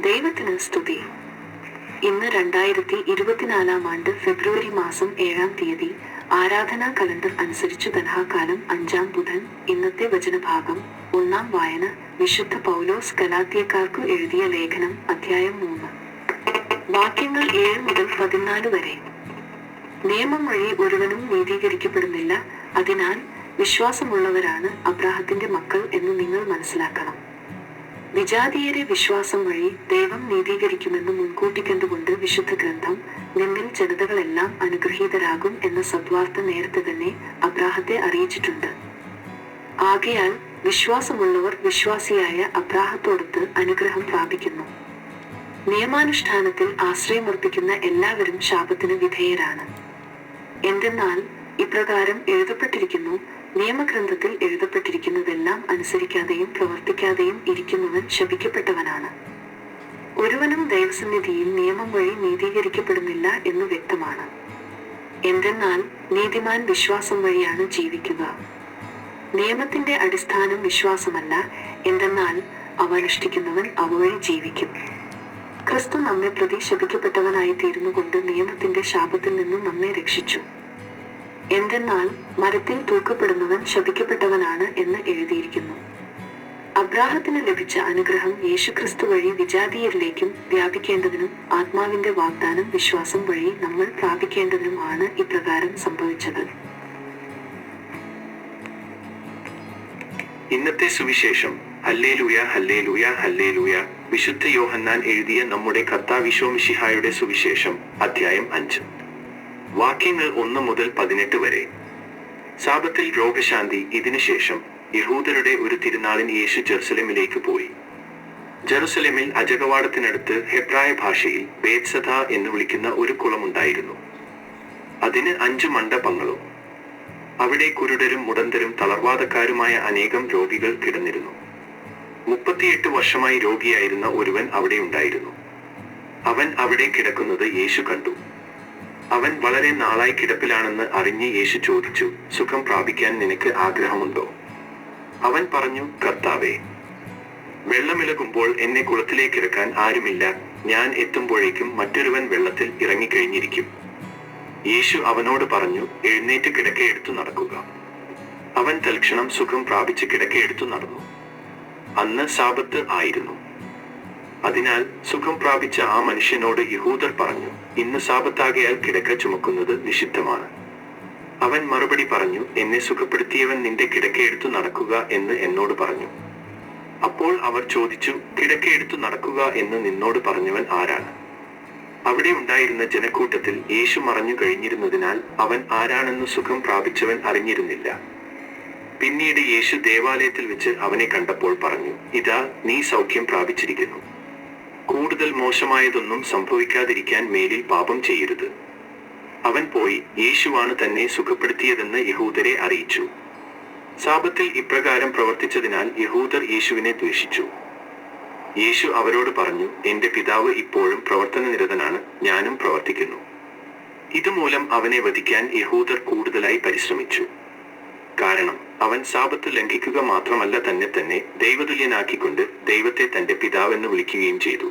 ദൈവത്തിന് സ്തുതി. ഇന്ന് രണ്ടായിരത്തി ഇരുപത്തിനാലാം ആണ്ട് ഫെബ്രുവരി മാസം ഏഴാം തീയതി ആരാധനാ കലണ്ടർ അനുസരിച്ച് കലഹാകാലം അഞ്ചാം ബുധൻ ഇന്നത്തെ വചനഭാഗം ഒന്നാം വായന വിശുദ്ധ പൗലോസ് കലാത്തിയക്കാർക്ക് എഴുതിയ ലേഖനം അധ്യായം മൂന്ന്. വാക്യങ്ങൾ ഏഴ് മുതൽ പതിനാല് വരെ. നിയമം വഴി ഒരുവനും നീതീകരിക്കപ്പെടുന്നില്ല. അതിനാൽ വിശ്വാസമുള്ളവരാണ് അബ്രാഹത്തിന്റെ മക്കൾ എന്ന് നിങ്ങൾ മനസ്സിലാക്കണം. വിജാതീയരെ വിശ്വാസം വഴി ദൈവം നീതീകരിക്കുമെന്ന് മുൻകൂട്ടി കണ്ടുകൊണ്ട് വിശുദ്ധ ഗ്രന്ഥം നിന്നിൽ ജനതകളെല്ലാം അനുഗ്രഹീതരാകും എന്ന സദ്വാർത്ത നേരത്തെ തന്നെ അബ്രാഹത്തെ അറിയിച്ചിട്ടുണ്ട്. ആകയാൽ വിശ്വാസമുള്ളവർ വിശ്വാസിയായ അബ്രാഹത്തോടൊത്ത് അനുഗ്രഹം പ്രാപിക്കുന്നു. നിയമാനുഷ്ഠാനത്തിൽ ആശ്രയമർപ്പിക്കുന്ന എല്ലാവരും ശാപത്തിന് വിധേയരാണ്. എന്തെന്നാൽ ഇപ്രകാരം എഴുതപ്പെട്ടിരിക്കുന്നു നിയമഗ്രന്ഥത്തിൽ എഴുതപ്പെട്ടിരിക്കുന്നതെല്ലാം അനുസരിക്കാതെയും പ്രവർത്തിക്കാതെയും ഇരിക്കുന്നവൻ ശപിക്കപ്പെട്ടവനാണ്. ഒരുവനും ദൈവസന്നിധിയിൽ നിയമം വഴി നീതീകരിക്കപ്പെടുന്നില്ല എന്ന് വ്യക്തമാണ്. എന്തെന്നാൽ നീതിമാൻ വിശ്വാസം വഴിയാണ് ജീവിക്കുക. നിയമത്തിന്റെ അടിസ്ഥാനം വിശ്വാസമല്ല എന്തെന്നാൽ അവ അനുഷ്ഠിക്കുന്നവൻ അവ വഴി ജീവിക്കും. ക്രിസ്തു നമ്മെ പ്രതി ശപിക്കപ്പെട്ടവനായി തീർന്നുകൊണ്ട് നിയമത്തിന്റെ ശാപത്തിൽ നിന്നും നമ്മെ രക്ഷിച്ചു. എന്തെന്നാൽ മരത്തിൽ തൂക്കപ്പെടുന്നവൻ ശപിക്കപ്പെട്ടവനാണ് എന്ന് എഴുതിയിരിക്കുന്നു. അബ്രാഹത്തിന് ലഭിച്ച അനുഗ്രഹം യേശുക്രിസ്തു വഴി വിജാതീയരിലേക്കും വ്യാപിക്കേണ്ടതിനും ആത്മാവിന്റെ വാഗ്ദാനം വിശ്വാസം വഴി നമ്മൾ പ്രാപിക്കേണ്ടതിനും ആണ് ഇപ്രകാരം സംഭവിച്ചത്. ഇന്നത്തെ സുവിശേഷം ഹല്ലേലൂയ ഹല്ലേലൂയ ഹല്ലേലൂയ വിശുദ്ധ യോഹന്നാൻ എഴുതിയ നമ്മുടെ കർത്താവിശോമിഷിഹായുടെ സുവിശേഷം അധ്യായം അഞ്ച്. വാക്യങ്ങൾ ഒന്ന് മുതൽ പതിനെട്ട് വരെ. സാപത്തിൽ രോഗശാന്തി ഇതിനുശേഷം യഹൂദരുടെ ഒരു തിരുനാളിൽ യേശു ജെറുസലേമിലേക്ക് പോയി. ജെറുസലേമിൽ അജകവാടത്തിനടുത്ത് ഹെബ്രായ ഭാഷയിൽ ബേത്സഥ എന്ന് വിളിക്കുന്ന ഒരു കുളമുണ്ടായിരുന്നു. അതിന് അഞ്ച് മണ്ഡപങ്ങളും അവിടെ കുരുടരും മുടന്തരും തളർവാദക്കാരുമായ അനേകം രോഗികൾ കിടന്നിരുന്നു. മുപ്പത്തിയെട്ട് വർഷമായി രോഗിയായിരുന്ന ഒരുവൻ അവിടെ ഉണ്ടായിരുന്നു. അവൻ അവിടെ കിടക്കുന്നത് യേശു കണ്ടു. അവൻ വളരെ നാളായി കിടപ്പിലാണെന്ന് അറിഞ്ഞ് യേശു ചോദിച്ചു സുഖം പ്രാപിക്കാൻ നിനക്ക് ആഗ്രഹമുണ്ടോ? അവൻ പറഞ്ഞു കർത്താവേ വെള്ളമിളകുമ്പോൾ എന്നെ കുളത്തിലേക്ക് ഇറക്കാൻ ആരുമില്ല. ഞാൻ എത്തുമ്പോഴേക്കും മറ്റൊരുവൻ വെള്ളത്തിൽ ഇറങ്ങിക്കഴിഞ്ഞിരിക്കും. യേശു അവനോട് പറഞ്ഞു എഴുന്നേറ്റ് കിടക്കയെടുത്തു നടക്കുക. അവൻ തൽക്ഷണം സുഖം പ്രാപിച്ച് കിടക്കയെടുത്തു നടന്നു. അന്ന് സാപത്ത് ആയിരുന്നു. അതിനാൽ സുഖം പ്രാപിച്ച ആ മനുഷ്യനോട് യഹൂദർ പറഞ്ഞു ഇന്ന് സാപത്താകയാൽ കിടക്ക ചുമക്കുന്നത് നിഷിദ്ധമാണ്. അവൻ മറുപടി പറഞ്ഞു എന്നെ സുഖപ്പെടുത്തിയവൻ നിന്റെ കിടക്കയെടുത്തു നടക്കുക എന്ന് എന്നോട് പറഞ്ഞു. അപ്പോൾ അവർ ചോദിച്ചു കിടക്കയെടുത്തു നടക്കുക എന്ന് നിന്നോട് പറഞ്ഞവൻ ആരാണ്? അവിടെ ഉണ്ടായിരുന്ന ജനക്കൂട്ടത്തിൽ യേശു മറഞ്ഞു കഴിഞ്ഞിരുന്നതിനാൽ അവൻ ആരാണെന്ന് സുഖം പ്രാപിച്ചവൻ അറിഞ്ഞിരുന്നില്ല. പിന്നീട് യേശു ദേവാലയത്തിൽ വെച്ച് അവനെ കണ്ടപ്പോൾ പറഞ്ഞു ഇതാ നീ സൗഖ്യം പ്രാപിച്ചിരിക്കുന്നു. കൂടുതൽ മോശമായതൊന്നും സംഭവിക്കാതിരിക്കാൻ മേലിൽ പാപം ചെയ്യരുത്. അവൻ പോയി യേശുവാണ് തന്നെ സുഖപ്പെടുത്തിയതെന്ന് യഹൂദരെ അറിയിച്ചു. സാപത്തിൽ ഇപ്രകാരം പ്രവർത്തിച്ചതിനാൽ യഹൂദർ യേശുവിനെ ദ്വേഷിച്ചു. യേശു അവരോട് പറഞ്ഞു എന്റെ പിതാവ് ഇപ്പോഴും പ്രവർത്തനനിരതനാണ് ഞാനും പ്രവർത്തിക്കുന്നു. ഇതുമൂലം അവനെ വധിക്കാൻ യഹൂദർ കൂടുതലായി പരിശ്രമിച്ചു. കാരണം അവൻ സാപത്ത് ലംഘിക്കുക മാത്രമല്ല തന്നെ തന്നെ ദൈവതുല്യനാക്കിക്കൊണ്ട് ദൈവത്തെ തന്റെ പിതാവെന്ന് വിളിക്കുകയും ചെയ്തു.